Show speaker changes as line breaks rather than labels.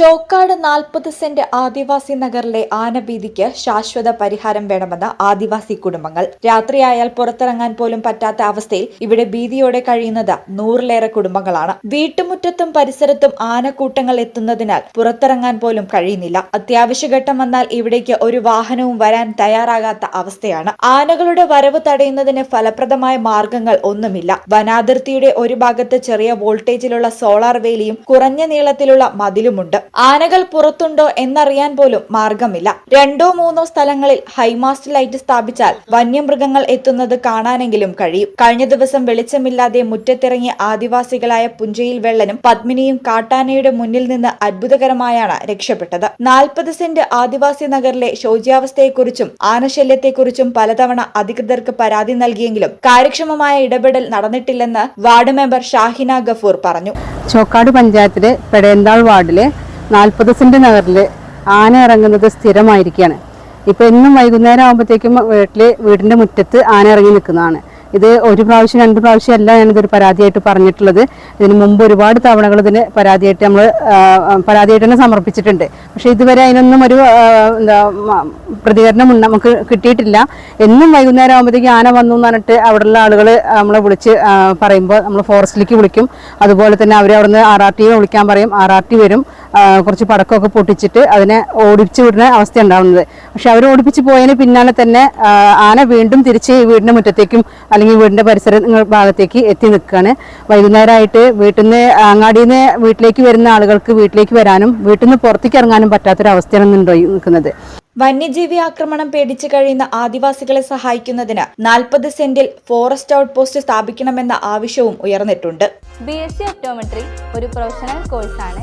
ചോക്കാട് നാൽപ്പത് സെന്റ് ആദിവാസി നഗറിലെ ആനഭീതിക്ക് ശാശ്വത പരിഹാരം വേണമെന്ന് ആദിവാസി കുടുംബങ്ങൾ. രാത്രിയായാൽ പുറത്തിറങ്ങാൻ പോലും പറ്റാത്ത അവസ്ഥയിൽ ഇവിടെ ഭീതിയോടെ കഴിയുന്നത് നൂറിലേറെ കുടുംബങ്ങളാണ്. വീട്ടുമുറ്റത്തും പരിസരത്തും ആനക്കൂട്ടങ്ങൾ എത്തുന്നതിനാൽ പുറത്തിറങ്ങാൻ പോലും കഴിയുന്നില്ല. അത്യാവശ്യഘട്ടം വന്നാൽ ഇവിടേക്ക് ഒരു വാഹനവും വരാൻ തയ്യാറാകാത്ത അവസ്ഥയാണ്. ആനകളുടെ വരവ് തടയുന്നതിന് ഫലപ്രദമായ മാർഗങ്ങൾ ഒന്നുമില്ല. വനാതിർത്തിയുടെ ഒരു ഭാഗത്ത് ചെറിയ വോൾട്ടേജിലുള്ള സോളാർ വേലിയും കുറഞ്ഞ നീളത്തിലുള്ള മതിലുമുണ്ട്. ആനകൾ പുറത്തുണ്ടോ എന്നറിയാൻ പോലും മാർഗമില്ല. രണ്ടോ മൂന്നോ സ്ഥലങ്ങളിൽ ഹൈമാസ്റ്റ് ലൈറ്റ് സ്ഥാപിച്ചാൽ വന്യമൃഗങ്ങൾ എത്തുന്നത് കാണാനെങ്കിലും കഴിയും. കഴിഞ്ഞ ദിവസം വെളിച്ചമില്ലാതെ മുറ്റത്തിറങ്ങിയ ആദിവാസികളായ പുഞ്ചയിൽ വെള്ളനും പത്മിനിയും കാട്ടാനയുടെ മുന്നിൽ നിന്ന് അത്ഭുതകരമായാണ് രക്ഷപ്പെട്ടത്. നാൽപ്പത് സെന്റ് ആദിവാസി നഗറിലെ ശോച്യാവസ്ഥയെക്കുറിച്ചും ആനശല്യത്തെക്കുറിച്ചും പലതവണ അധികൃതർക്ക് പരാതി നൽകിയെങ്കിലും കാര്യക്ഷമമായ ഇടപെടൽ നടന്നിട്ടില്ലെന്ന് വാർഡ് മെമ്പർ ഷാഹിന ഗഫൂർ പറഞ്ഞു.
ചോക്കാട് പഞ്ചായത്തിലെ പെടേന്താൾ വാർഡിലെ നാൽപ്പത് സെന്റ് നഗറിൽ ആന ഇറങ്ങുന്നത് സ്ഥിരമായിരിക്കുകയാണ്. ഇപ്പോൾ എന്നും വൈകുന്നേരം ആകുമ്പോഴത്തേക്കും വീട്ടിൽ വീടിന്റെ മുറ്റത്ത് ആന ഇറങ്ങി നിൽക്കുന്നതാണ്. ഇത് ഒരു പ്രാവശ്യം രണ്ട് പ്രാവശ്യം അല്ല ഞാനിതൊരു പരാതിയായിട്ട് പറഞ്ഞിട്ടുള്ളത്. ഇതിന് മുമ്പ് ഒരുപാട് തവണകൾ ഇതിന് പരാതിയായിട്ട് നമ്മൾ പരാതിയായിട്ട് തന്നെ സമർപ്പിച്ചിട്ടുണ്ട്. പക്ഷേ ഇതുവരെ അതിനൊന്നും ഒരു എന്താ പ്രതികരണം നമുക്ക് കിട്ടിയിട്ടില്ല. എന്നും വൈകുന്നേരം ആകുമ്പോഴത്തേക്ക് ആന വന്നു എന്ന് പറഞ്ഞിട്ട് അവിടെയുള്ള ആളുകൾ നമ്മളെ വിളിച്ച് പറയുമ്പോൾ നമ്മൾ ഫോറസ്റ്റിലേക്ക് വിളിക്കും. അതുപോലെ തന്നെ അവർ അവിടുന്ന് ആർ ആർ ടിയെ വിളിക്കാൻ പറയും. ആർ ആർ ടി വരും. കുറച്ച് പടക്കമൊക്കെ പൊട്ടിച്ചിട്ട് അതിനെ ഓടിപ്പിച്ചു വിടുന്ന അവസ്ഥ ഉണ്ടാവുന്നത് പക്ഷെ അവർ ഓടിപ്പിച്ച് പോയതിന് പിന്നാലെ തന്നെ ആന വീണ്ടും തിരിച്ച് ഈ വീടിന്റെ മുറ്റത്തേക്കും അല്ലെങ്കിൽ വീടിന്റെ പരിസര ഭാഗത്തേക്ക് എത്തി നിൽക്കുകയാണ് വൈകുന്നേരമായിട്ട് വീട്ടിൽ നിന്ന് അങ്ങാടിയിൽ നിന്ന് വീട്ടിലേക്ക് വരുന്ന ആളുകൾക്ക് വീട്ടിലേക്ക് വരാനും വീട്ടിൽ നിന്ന് പുറത്തേക്ക് ഇറങ്ങാനും പറ്റാത്തൊരവസ്ഥയാണ് ഈ നിൽക്കുന്നത്.
വന്യജീവി ആക്രമണം പേടിച്ചു കഴിയുന്ന ആദിവാസികളെ സഹായിക്കുന്നതിന് നാൽപ്പത് സെന്റിൽ ഫോറസ്റ്റ് ഔട്ട് പോസ്റ്റ് സ്ഥാപിക്കണമെന്ന ആവശ്യവും ഉയർന്നിട്ടുണ്ട്.
ബി എസ് സി ഒപ്റ്റോമെട്രി ഒരു പ്രൊഫഷണൽ കോഴ്സാണ്.